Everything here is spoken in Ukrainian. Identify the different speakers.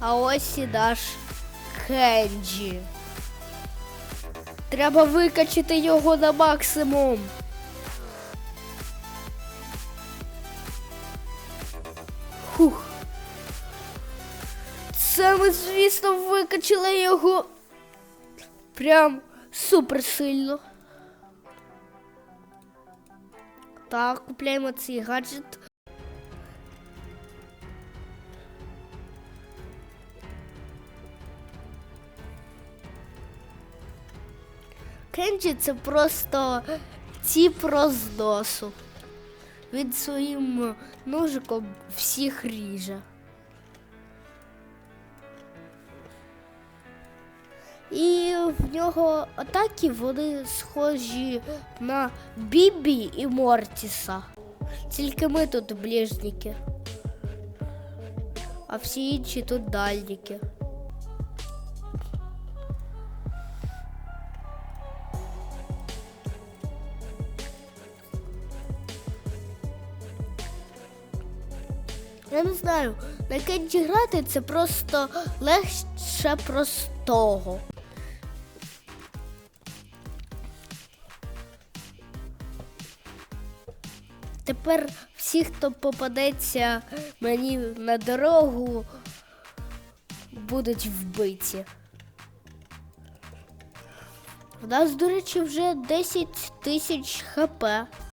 Speaker 1: А ось і наш Кенджі. Треба викачати його на максимум. Хух. Це ми, звісно, викачали його прям супер сильно. Так, купляємо цей гаджет. Кенджі це просто тіп розносу. Він своїм ножиком всіх ріже. І в нього атаки вони схожі на Бібі і Мортіса. Тільки ми тут ближніки. А всі інші тут дальніки. Я не знаю, на кенджі грати це просто легше простого. Тепер всі, хто попадеться мені на дорогу, будуть вбиті. У нас, до речі, вже 10 тисяч хп.